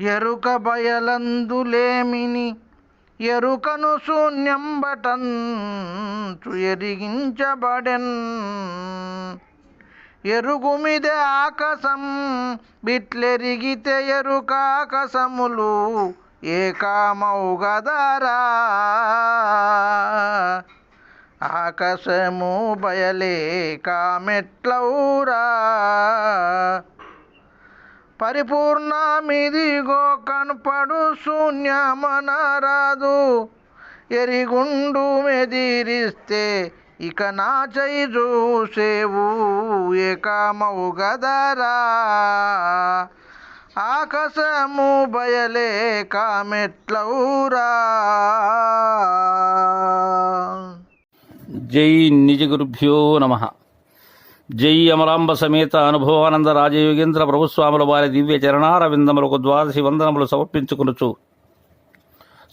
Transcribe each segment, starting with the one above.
ఎరుక బయలందులేమిని? ఎరుకను శూన్యంబటంచు ఎరిగించబడెన్. ఎరుగుమిదే ఆకాశం బిట్లెరిగితే ఎరుకాకసములు ఏకామౌగదారా ఆకాశము బయలే కామెట్లౌరా పరిపూర్ణమిదిగో కనపడు శూన్యమనరాదు. ఎరిగుండు మెదిరిస్తే ఇక నా చెయ్యి చూసేవు ఏకామౌ గదరా ఆకాశము బయలే కామెట్లౌరా జై నిజ గురుభ్యో నమ. జై అమరాంబ సమేత అనుభవానంద రాజయోగేంద్ర ప్రభుస్వాముల వారి దివ్య చరణారవిందములకు ద్వాదశి వందనములు సమర్పించుకునుచు.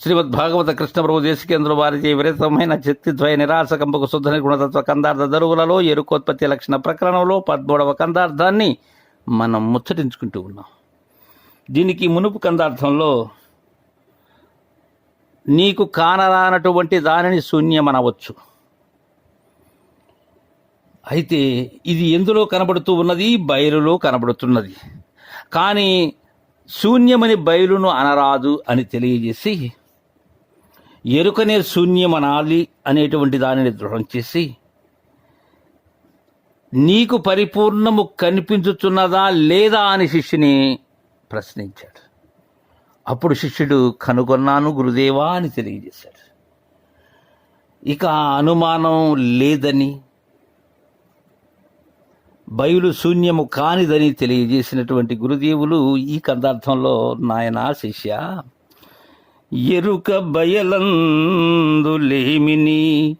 శ్రీమద్ భాగవత కృష్ణప్రభు వారి వారిచే విరతమైన శక్తిద్వయ నిరాశకంపకు శుద్ధ నిర్గుణతత్వ కందార్థ దరువులలో ఎరుకోత్పత్తి లక్షణ ప్రకరణంలో పద్మూడవ కందార్థాన్ని మనం ముచ్చటించుకుంటూ ఉన్నాం. దీనికి మునుపు కందార్థంలో నీకు కానరానటువంటి దానిని శూన్యమనవచ్చు. అయితే ఇది ఎందులో కనబడుతూ ఉన్నది? బయలులో కనబడుతున్నది. కానీ శూన్యమని బయలును అనరాదు అని తెలియజేసి ఎరుకనే శూన్యమనాలి అనేటువంటి దానిని దృఢం చేసి నీకు పరిపూర్ణము కనిపించుతున్నదా లేదా అని శిష్యుని ప్రశ్నించాడు. అప్పుడు శిష్యుడు కనుగొన్నాను గురుదేవా అని తెలియజేశాడు. ఇక అనుమానం లేదని బయలు శూన్యము కానిదని తెలియజేసినటువంటి గురుదేవులు ఈ కందార్థంలో నాయన శిష్య ఎరుక బయలందులేమిని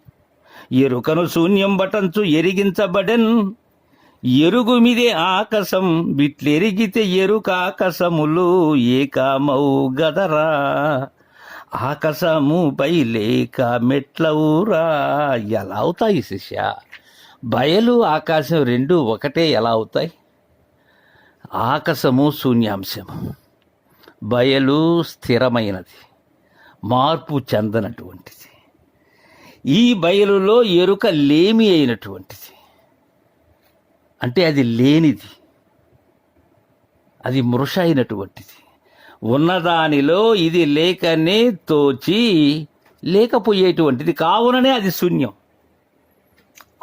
ఎరుకను శూన్యం బటంచు ఎరిగించబడెన్ ఎరుగుమిదే ఆకాశం బిట్లెరిగితే ఎరుక ఆకాశములు ఏకామౌ గదరా. ఆకాశము బయలేక మెట్లవురా. ఎలా అవుతాయి శిష్య? బయలు ఆకాశం రెండు ఒకటే ఎలా అవుతాయి? ఆకాశము శూన్యాంశము. బయలు స్థిరమైనది. మార్పు చెందనటువంటిది. ఈ బయలులో ఎరుక లేమి అయినటువంటిది. అంటే అది లేనిది. అది మృష అయినటువంటిది. ఉన్నదానిలో ఇది లేకనే తోచి లేకపోయేటువంటిది. కావుననే అది శూన్యం.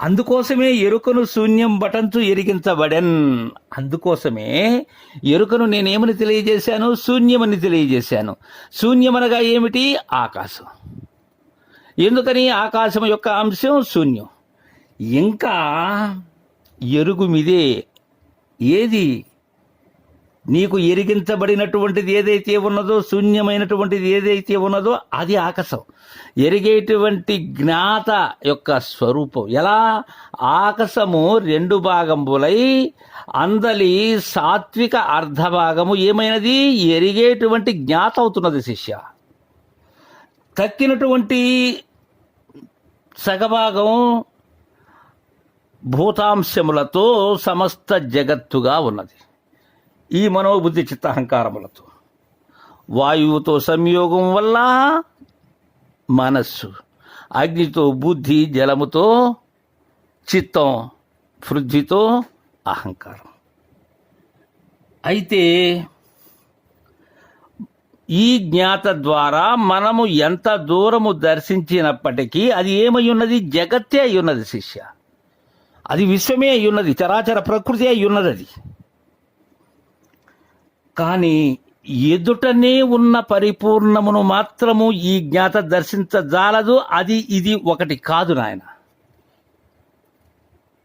అందుకోసమే ఎరుకను శూన్యం బటంచు ఎరిగించబడెన్. అందుకోసమే ఎరుకను నేనేమని తెలియజేశాను? శూన్యమని తెలియజేశాను. శూన్యమనగా ఏమిటి? ఆకాశం. ఎందుకని? ఆకాశం యొక్క అంశం శూన్యం. ఇంకా ఎరుగు మీదే ఏది నీకు ఎరిగించబడినటువంటిది ఏదైతే ఉన్నదో శూన్యమైనటువంటిది ఏదైతే ఉన్నదో అది ఆకాశం. ఎరిగేటువంటి జ్ఞాత యొక్క స్వరూపం. ఎలా? ఆకాశము రెండు భాగంబులై అందలి సాత్విక అర్ధభాగము. ఏమైనది? ఎరిగేటువంటి జ్ఞాత అవుతున్నది శిష్య. తక్కినటువంటి సగభాగం భూతాంశములతో సమస్త జగత్తుగా ఉన్నది. ఈ మనోబుద్ధి చిత్తహంకారములతో. వాయువుతో సంయోగం వల్ల మనస్సు అగ్నితో బుద్ధి జలముతో చిత్తం పృథ్వీతో అహంకారం. అయితే ఈ జ్ఞాత ద్వారా మనము ఎంత దూరము దర్శించినప్పటికీ అది ఏమై ఉన్నది? జగత్తే అయి ఉన్నది శిష్య. అది విశ్వమే అయి ఉన్నది చరాచర ప్రకృతి అయి ఉన్నది అది. కానీ ఎదుటనే ఉన్న పరిపూర్ణమును మాత్రము ఈ జ్ఞాత దర్శించజాలదు. అది ఇది ఒకటి కాదు నాయన.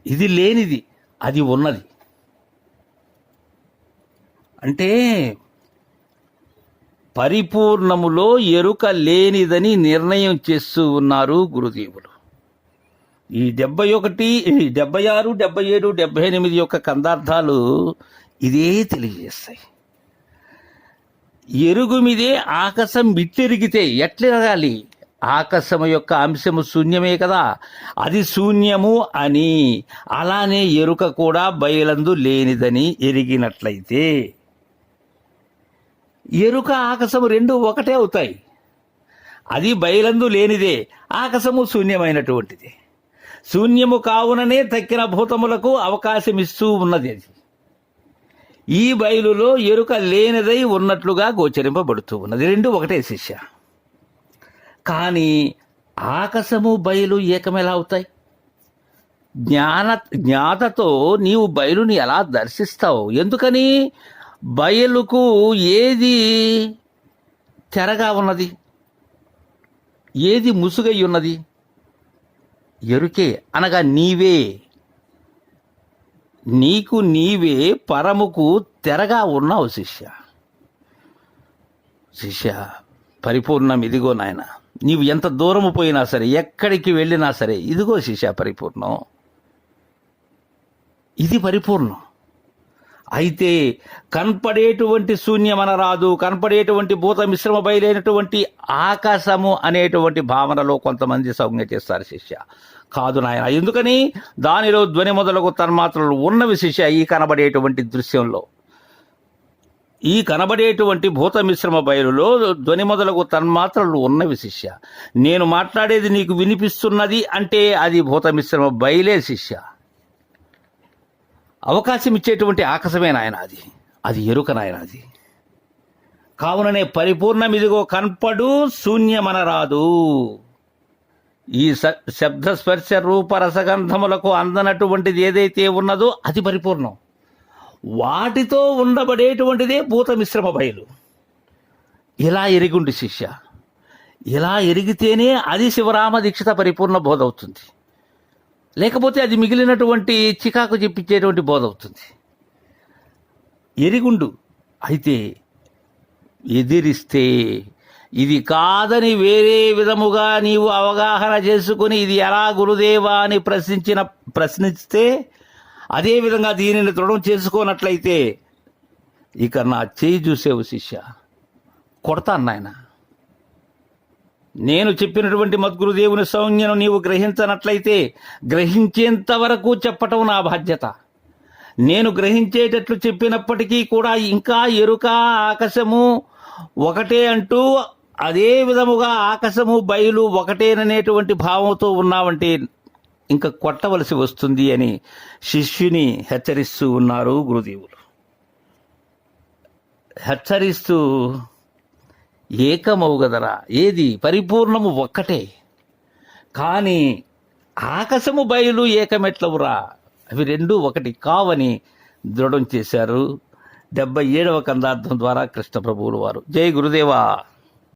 ఇది లేనిది అది ఉన్నది. అంటే పరిపూర్ణములో ఎరుక లేనిదని నిర్ణయం చేస్తూ ఉన్నారు గురుదేవులు. ఈ డెబ్బై ఒకటి డెబ్బై ఆరు డెబ్బై ఏడు డెబ్బై ఎనిమిది యొక్క కందార్థాలు ఇదే తెలియజేస్తాయి. ఎరుగు మీదే ఆకాశం బిట్టెరిగితే ఎట్లెరగాలి ఆకాశము యొక్క అంశము శూన్యమే కదా? అది శూన్యము అని అలానే ఎరుక కూడా బయలందు లేనిదని ఎరిగినట్లయితే. ఎరుక ఆకాశము రెండు ఒకటే అవుతాయి. అది బయలందు లేనిదే ఆకాశము శూన్యమైనటువంటిది. శూన్యము కావుననే తక్కిన భూతములకు అవకాశం ఇస్తూ ఉన్నది అది. ఈ బయలులో ఎరుక లేనిదై ఉన్నట్లుగా గోచరింపబడుతూ ఉన్నది. రెండు ఒకటే శిష్య. కానీ ఆకాశము బయలు ఏకమెలా అవుతాయి? జ్ఞాన జ్ఞాతతో నీవు బయలుని ఎలా దర్శిస్తావు? ఎందుకని? బయలుకు ఏది తెరగా ఉన్నది? ఏది ముసుగై ఉన్నది? ఎరుకే అనగా నీవే. నీకు నీవే పరముకు తెరగా ఉన్నావు శిష్య. శిష్య పరిపూర్ణం ఇదిగో నాయన. నీవు ఎంత దూరము పోయినా సరే ఎక్కడికి వెళ్ళినా సరే ఇదిగో శిష్య పరిపూర్ణం. ఇది పరిపూర్ణం. అయితే కనపడేటువంటి శూన్యమన రాదు కనపడేటువంటి భూత మిశ్రమ బయలైనటువంటి ఆకాశము అనేటువంటి భావనలో కొంతమంది సౌజ్ఞ చేస్తారు శిష్య. కాదు నాయన. ఎందుకని? దానిలో ధ్వని మొదలగు తన్మాత్రలు ఉన్న శిష్య ఈ కనబడేటువంటి దృశ్యంలో. ఈ కనబడేటువంటి భూత మిశ్రమ బయలులో ధ్వని మొదలగు తన్మాత్రలు ఉన్నవి శిష్య. నేను మాట్లాడేది నీకు వినిపిస్తున్నది అంటే అది భూత మిశ్రమ బయలే శిష్య. అవకాశం ఇచ్చేటువంటి ఆకాశమే నాయన అది. అది ఎరుక నాయన అది. కావుననే పరిపూర్ణం ఇదిగో కనపడు శూన్యమనరాదు. ఈ స- శబ్ద స్పర్శ రూప రసగంధములకు అందనటువంటిది ఏదైతే ఉన్నదో అది పరిపూర్ణం. వాటితో ఉండబడేటువంటిదే భూత మిశ్రమ బయలు. ఇలా ఎరిగుండి శిష్య. ఇలా ఎరిగితేనే అది శివరామ దీక్షిత పరిపూర్ణ బోధ అవుతుంది లేకపోతే అది మిగిలినటువంటి చికాకు చెప్పించేటువంటి బోధ అవుతుంది ఎరిగుండు. అయితే ఎదిరిస్తే ఇది కాదని వేరే విధముగా నీవు అవగాహన చేసుకుని ఇది ఎలా గురుదేవా అని ప్రశ్నించిన ప్రశ్నిస్తే అదే విధంగా దీనిని దృఢం చేసుకోనట్లయితే ఇక నా చేయి చూసేవు శిష్య. కొడతాను నాయన. నేను చెప్పినటువంటి మద్గురుదేవుని సౌజ్ఞను నీవు గ్రహించనట్లయితే గ్రహించేంత వరకు చెప్పటం నా బాధ్యత. నేను గ్రహించేటట్లు చెప్పినప్పటికీ కూడా ఇంకా ఎరుక ఆకాశము ఒకటే అంటూ అదే విధముగా ఆకాశము బయలు ఒకటేననేటువంటి భావంతో ఉన్నావంటే ఇంకా కొట్టవలసి వస్తుంది అని శిష్యుని హెచ్చరిస్తూ ఉన్నారు గురుదేవులు. హెచ్చరిస్తూ ఏకమవు గదరా ఏది పరిపూర్ణము ఒక్కటే. కానీ ఆకాశము బయలు ఏకమెట్లవురా అవి రెండు ఒకటి కావని దృఢం చేశారు. డెబ్బై ఏడవ కందార్థం ద్వారా కృష్ణ ప్రభువులు వారు. జై గురుదేవా.